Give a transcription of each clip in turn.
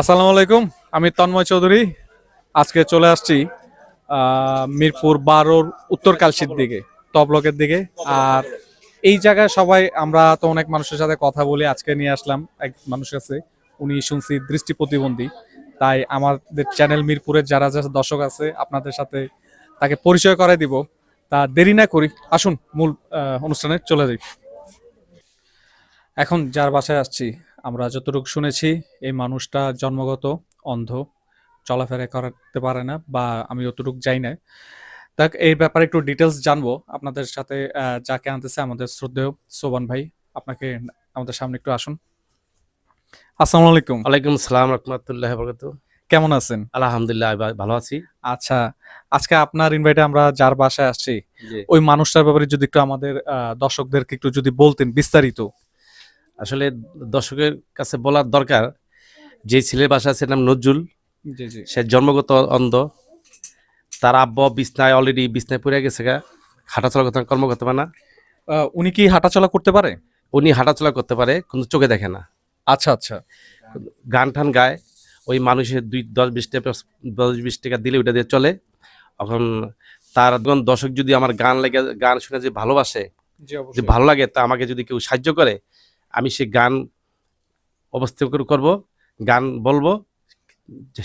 আসসালামু আলাইকুম, আমি তন্ময় চৌধুরী। আজকে চলে আসছি মিরপুর বারোর উত্তর কালশির দিকে তবলকের দিকে। আর এই জায়গায় সবাই, আমরা তো অনেক মানুষের সাথে কথা বলি আজকে নিয়ে আসলাম, এক মানুষ আছে উনি শুনছি দৃষ্টি প্রতিবন্ধী, তাই আমাদের চ্যানেল মিরপুরের যারা যারা দর্শক আছে, আপনাদের সাথে তাকে পরিচয় করাই দিব। তা দেরি না করি, আসুন মূল অনুষ্ঠানে চলে যাই। এখন যার বাসায় আসছি আমরা যতটুকু শুনেছি এই মানুষটা জন্মগত অন্ধ চলাফেরা করতে পারে না বা আমি অতটুকু যাই না। তাক এই ব্যাপারে একটু ডিটেলস জানব আপনাদের সাথে যাকে আনতেছে আমাদের শ্রদ্ধেয় সোবান ভাই। আপনাকে আমাদের সামনে একটু আসুন। আসসালামু আলাইকুম। ওয়ালাইকুম সালাম রহমতুল্লাহ বরকত কেমন আছেন? আলহামদুলিল্লাহ ভালো আছি। আচ্ছা আজকে আপনার ইনভাইটে আমরা যার বাসায় আসছি ওই মানুষটার ব্যাপারে যদি একটু আমাদের দর্শকদেরকে একটু যদি বলতেন বিস্তারিত। আসলে দর্শকের কাছে বলার দরকার যে ছেলের বাসা আছে নাম নজরুল। সে জন্মগত অন্ধ। তার আব্বা বিছনায় অলরেডি বিছনায় পড়ে গেছে গা। হাঁটাচলা করতে কর্ম করতে পারে না উনি কি হাঁটাচলা করতে পারে? উনি হাঁটাচলা করতে পারে কিন্তু চোখে দেখে না। আচ্ছা আচ্ছা। গান টান গায় ওই মানুষের দুই দশ বিশ টাকা দশ বিশ টাকা দিলে ওইটা দিয়ে চলে। এখন তার যখন দর্শক যদি আমার গান লেগে গান শুনে যে ভালোবাসে যে ভালো লাগে তা আমাকে যদি কেউ সাহায্য করে আমি সে গান অবস্থিত করব, গান বলব,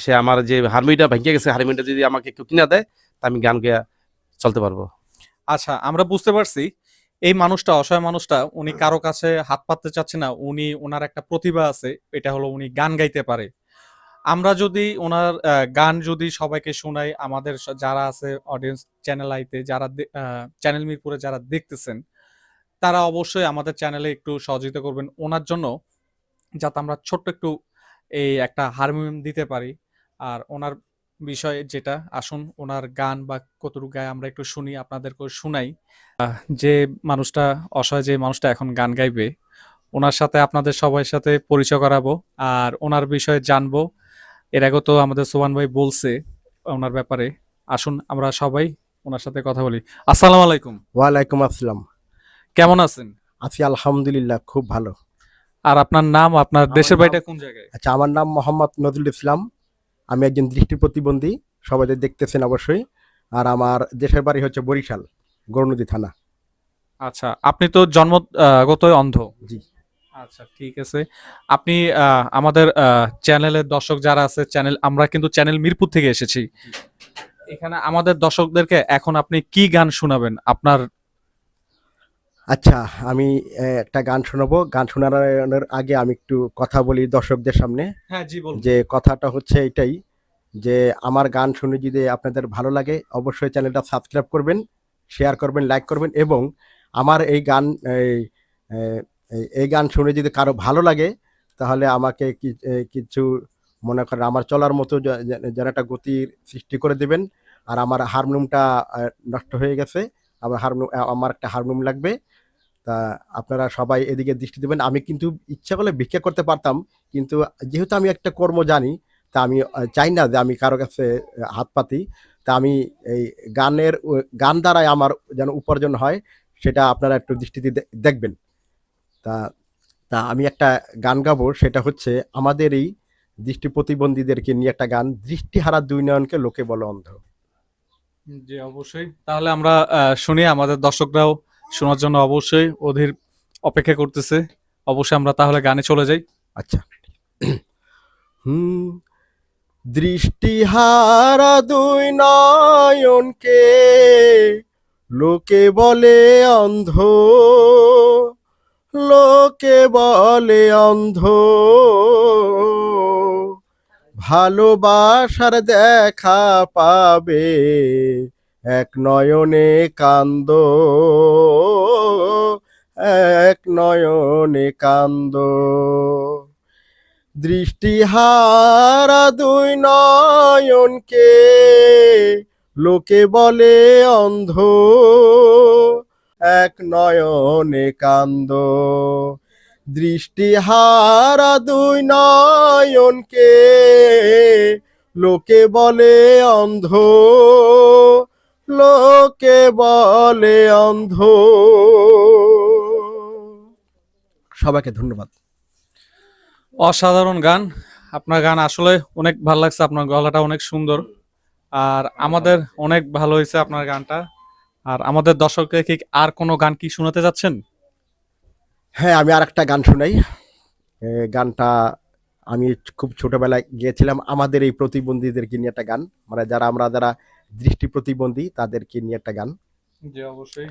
সে আমার যে হারমোনিটা ভেঙে গেছে, হারমোনিটা যদি আমাকে কেউ কিনা দেয়, তা আমি গান গেয়ে চলতে পারব। আচ্ছা আমরা বুঝতে পারছি, এই মানুষটা, অসহায় মানুষটা, উনি কারও কাছে হাত পাততে চাচ্ছে না, উনি ওনার একটা প্রতিভা আছে, এটা হলো উনি গান গাইতে পারে। আমরা যদি ওনার গান যদি সবাইকে শোনাই, আমাদের যারা আছে অডিয়েন্স চ্যানেল আইতে, যারা চ্যানেল মিরপুরে যারা দেখতেছেন তারা অবশ্যই আমাদের চ্যানেলে একটু সহযোগিতা করবেন। ওনার জন্য যাতে আমরা ছোট্ট একটু এই একটা হারমোনিয়াম দিতে পারি। আর ওনার বিষয়ে যেটা, আসুন ওনার গান বা কতটুকু গায়ে আমরা একটু শুনি আপনাদেরকে শুনাই। যে মানুষটা, অসহায় যে মানুষটা এখন গান গাইবে, ওনার সাথে আপনাদের সবার সাথে পরিচয় করাবো। আর ওনার বিষয়ে জানব, এর আগে তো আমাদের সোহান ভাই বলছে ওনার ব্যাপারে। আসুন আমরা সবাই ওনার সাথে কথা বলি। আসসালামু আলাইকুম। ওয়ালাইকুম আসসালাম। কেমন আছেন? আছি আলহামদুলিল্লাহ খুব ভালো। আর আপনার নাম আপনার দেশের বাড়িটা কোন জায়গায়? আচ্ছা আমার নাম মোহাম্মদ নজরুল ইসলাম। আমি একজন দৃষ্টি প্রতিবন্ধী সবাই দেখতেছেন অবশ্যই। আর আমার দেশের বাড়ি হচ্ছে বরিশাল গৌরনদী থানা। আচ্ছা আপনি তো জন্মগত অন্ধ। জি। আচ্ছা ঠিক আছে। আপনি আমাদের চ্যানেলের দর্শক যারা আছে চ্যানেল আমরা কিন্তু চ্যানেল মিরপুর থেকে এসেছি। এখানে আমাদের দর্শকদেরকে এখন আপনি কি গান শোনাবেন? আপনার আচ্ছা আমি একটা গান শোনাবো। গান শোনানোর আগে আমি একটু কথা বলি দর্শকদের সামনে। হ্যাঁ জি বলুন। যে কথাটা হচ্ছে এটাই যে আমার গান শুনে যদি আপনাদের ভালো লাগে অবশ্যই চ্যানেলটা সাবস্ক্রাইব করবেন শেয়ার করবেন লাইক করবেন এবং আমার এই গান এই গান শুনে যদি কারও ভালো লাগে তাহলে আমাকে কিছু মনে করেন আমার চলার মতো যেন একটা গতির সৃষ্টি করে দেবেন। আর আমার হারমোনিয়ামটা নষ্ট হয়ে গেছে। আমার হারমোনিয়াম আমার একটা হারমোনিয়াম লাগবে। তা আপনারা সবাই এদিকে দৃষ্টি দেবেন। আমি কিন্তু ইচ্ছা করলে ভিক্ষা করতে পারতাম, কিন্তু যেহেতু আমি একটা কর্ম জানি, তা আমি চাই না যে আমি কারও কাছে হাত পাতি। তা আমি এই গানের গান দ্বারাই আমার যেন উপার্জন হয়, সেটা আপনারা একটু দৃষ্টিতে দেখবেন। তা তা আমি একটা গান গাবো, সেটা হচ্ছে আমাদের এই দৃষ্টি প্রতিবন্ধীদেরকে নিয়ে একটা গান, দৃষ্টিহারা দুই নয়নকে লোকে বলে অন্ধ। জি, অবশ্যই। তাহলে আমরা শুনি আমাদের দর্শকরাও। শোনার জন্য অবশ্যই অধীর অপেক্ষা করতেছে। অবশ্যই আমরা তাহলে গানে চলে যাই। আচ্ছা। হুম, দৃষ্টিহারা দুই নয়নকে লোকে বলে অন্ধ। লোকে বলে অন্ধ। ভালোবাসার দেখা পাবে এক নয়নে কান্দ, এক নয়নে কান্দ। দৃষ্টিহারা দুই নয়নকে লোকে বলে অন্ধ, এক নয়নে কান্দ। দৃষ্টিহারা দুই নয়নকে লোকে বলে অন্ধ লোকে বলে অন্ধ। সবাইকে ধন্যবাদ। অসাধারণ গান। আপনার গান আসলে অনেক ভালো লাগছে আপনার গলাটা অনেক সুন্দর। আর আমাদের অনেক ভালো হয়েছে আপনার গানটা। আর আমাদের দর্শককে কি আর কোনো গান কি শোনাতে যাচ্ছেন? হ্যাঁ আমি আর একটা গান শোনাই। গানটা আমি খুব ছোটবেলায় গিয়েছিলাম। আমাদের এই প্রতিবন্ধীদেরকে নিয়ে একটা গান। মানে যারা আমরা যারা দৃষ্টি প্রতিবন্ধী তাদেরকে নিয়ে একটা গান। জি অবশ্যই।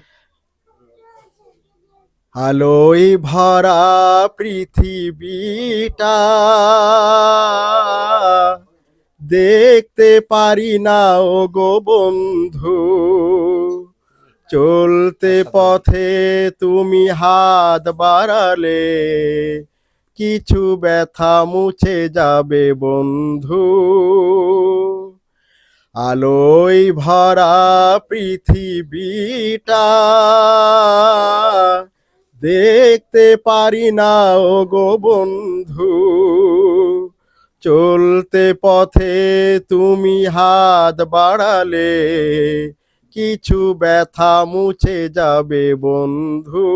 আলোয় ভরা পৃথিবীটা দেখতে পারি না ও গো বন্ধু। চলতে পথে তুমি হাত বাড়ালে কিছু ব্যথা মুছে যাবে বন্ধু। আলোয় ভরা পৃথিবীটা। দেখতে পারি না ও গো বন্ধু। চলতে পথে তুমি হাত বাড়ালে, কিছু ব্যথা মুছে যাবে বন্ধু।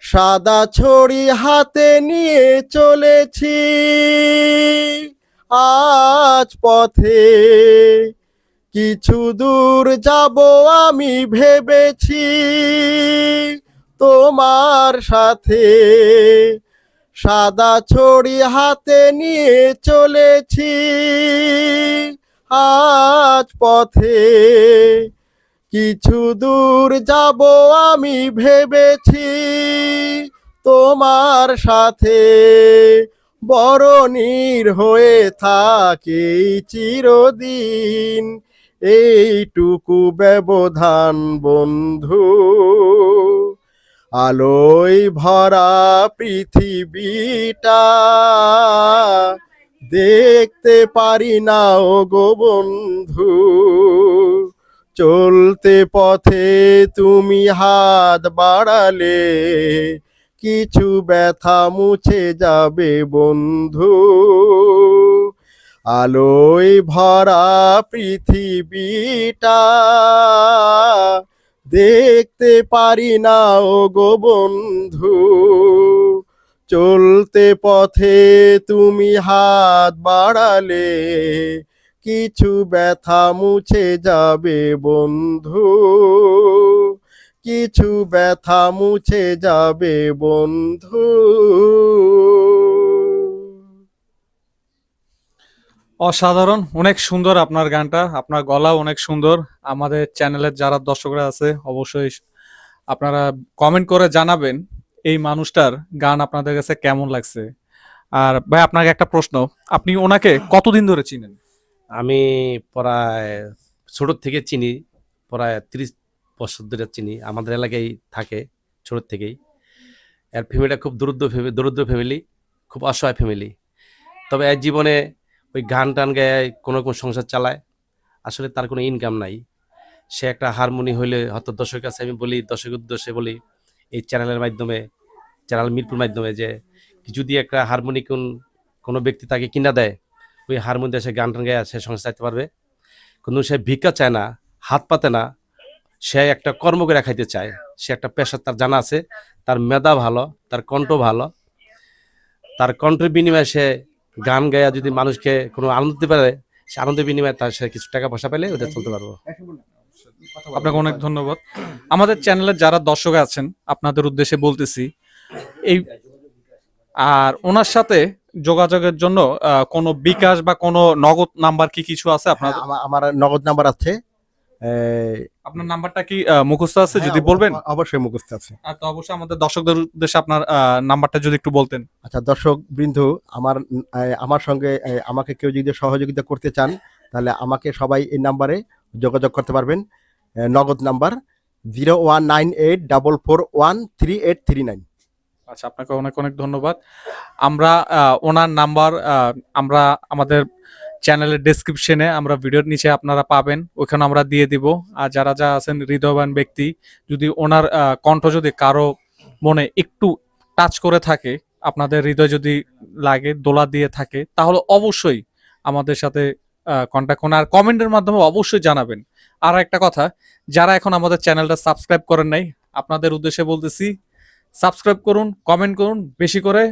সাদা ছড়ি হাতে নিয়ে চলেছি আজ পথে কিছু দূর যাব আমি ভেবেছি। তোমার সাথে সাদা ছড়ি হাতে নিয়ে চলেছি। আজ পথে কিছু দূর যাব আমি ভেবেছি। তোমার সাথে বরণীর হয়ে থাকে চিরদিন। এইটুকু ব্যবধান, বন্ধু। আলোয় ভরা পৃথিবীটা দেখতে পারি না ও গো বন্ধু। চলতে পথে তুমি হাত বাড়ালে কিছু ব্যথা মুছে যাবে, বন্ধু। আলোয় ভরা পৃথিবীটা দেখতে পারি না ও গো বন্ধু। চলতে পথে তুমি হাত বাড়ালে কিছু ব্যথা মুছে যাবে, বন্ধু। কিছু ব্যথা মুছে যাবে বন্ধু। অসাধারণ অনেক সুন্দর আপনার গানটা। আপনার গলা অনেক সুন্দর। আমাদের চ্যানেলের যারা দর্শকরা আছে অবশ্যই আপনারা কমেন্ট করে জানাবেন এই মানুষটার গান আপনাদের কাছে কেমন লাগছে। আর ভাই আপনাকে একটা প্রশ্ন আপনি ওনাকে কতদিন ধরে চিনেন? আমি প্রায় ছোট থেকে চিনি প্রায় তিরিশ বছর ধরে চিনি আমাদের এলাকায় থাকে, ছোট থেকেই। এর ফ্যামিলিটা খুব দরিদ্র ফ্যামিলি দরিদ্র ফ্যামিলি খুব অসহায় ফ্যামিলি তবে এর জীবনে ওই গান টান গায়ে কোনো রকম সংসার চালায়, আসলে তার কোনো ইনকাম নাই। সে একটা হারমোনি হইলে হয়তো দর্শকের কাছে আমি বলি, দর্শকের উদ্দেশ্যে বলি, এই চ্যানেলের মাধ্যমে চ্যানেল মিরপুর মাধ্যমে যে যদি একটা হারমোনি কোন, কোনো ব্যক্তি তাকে কিনা দেয়, ওই হারমোনি সে গান টান গায়ে সে সংসার চাইতে পারবে। কিন্তু সে ভিক্ষা চায় না, হাত পাতে না সে একটা কর্ম করে খাইতে চায়। সে একটা পেশা তার জানা আছে। তার মেধা ভালো তার কণ্ঠ ভালো। তার কণ্ঠের বিনিময়ে সে গান গায়া যদি মানুষকে কোনো আনন্দ দিতে পারে সে আনন্দের বিনিময়ে তার সে কিছু টাকা পয়সা পেলে ওটা চলতে পারব। আপনাকে অনেক ধন্যবাদ। আমাদের চ্যানেলের যারা দর্শক আছেন আপনাদের উদ্দেশ্যে বলতেছি এই আর ওনার সাথে যোগাযোগের জন্য কোনো বিকাশ বা কোনো নগদ নাম্বার কি কিছু আছে আপনার? হ্যাঁ, আমার নগদ নাম্বার আছে। আপনার নাম্বারটা কি মুখস্থ আছে যদি হ্যাঁ, বলবেন অবশ্যই মুখস্থ আছে। তো অবশ্যই আমাদের দর্শকদের উদ্দেশ্যে আপনার নাম্বারটা যদি একটু বলতেন। আচ্ছা দর্শক বৃন্দু আমার আমার সঙ্গে আমাকে কেউ যদি সহযোগিতা করতে চান তাহলে আমাকে সবাই এই নাম্বারে যোগাযোগ করতে পারবেন। Nagad number zero one nine eight double four one three eight three nine. আচ্ছা আপনাকে অনেক অনেক ধন্যবাদ। আমরা ওনার নাম্বার আমরা আমাদের চ্যানেলের ডেসক্রিপশনে আমরা ভিডিওর নিচে আপনারা পাবেন, ওখানে আমরা দিয়ে দিব। আর যারা যা আছেন হৃদয়বান ব্যক্তি, যদি ওনার কণ্ঠ যদি কারও মনে একটু টাচ করে থাকে, আপনাদের হৃদয় যদি লাগে, দোলা দিয়ে থাকে, তাহলে অবশ্যই আমাদের সাথে কন্ট্যাক্ট করুন। আর কমেন্টের মাধ্যমে অবশ্যই জানাবেন। আর একটা কথা, যারা এখন আমাদের চ্যানেলটা সাবস্ক্রাইব করেন নাই, আপনাদের উদ্দেশ্যে বলতেছি সাবস্ক্রাইব করুন কমেন্ট করুন, বেশি করে